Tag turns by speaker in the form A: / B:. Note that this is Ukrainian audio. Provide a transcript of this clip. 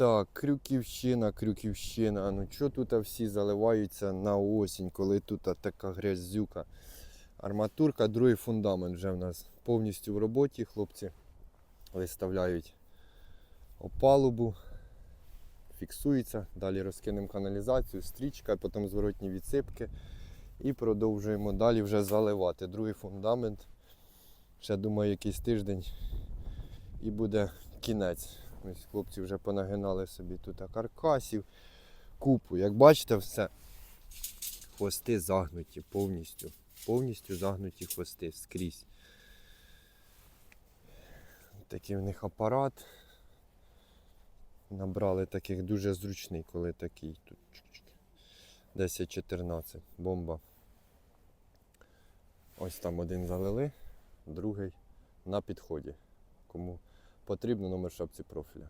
A: Так, Крюківщина, Крюківщина. Ну що тут всі заливаються на осінь, коли тут така грязюка. Арматурка, другий фундамент вже в нас повністю в роботі. Хлопці виставляють опалубу, фіксується. Далі розкинемо каналізацію, стрічка, потім зворотні відсипки. І продовжуємо далі вже заливати. Другий фундамент. Ще думаю, якийсь тиждень і буде кінець. Ось хлопці вже понагинали собі тут каркасів, купу. Як бачите, все. Хвости загнуті повністю. Повністю загнуті хвости скрізь. Такий в них апарат. Набрали таких дуже зручний, коли такий тут. 10-14. Бомба. Ось там один залили, другий на підході. Кому потрібно номер шапці профіля.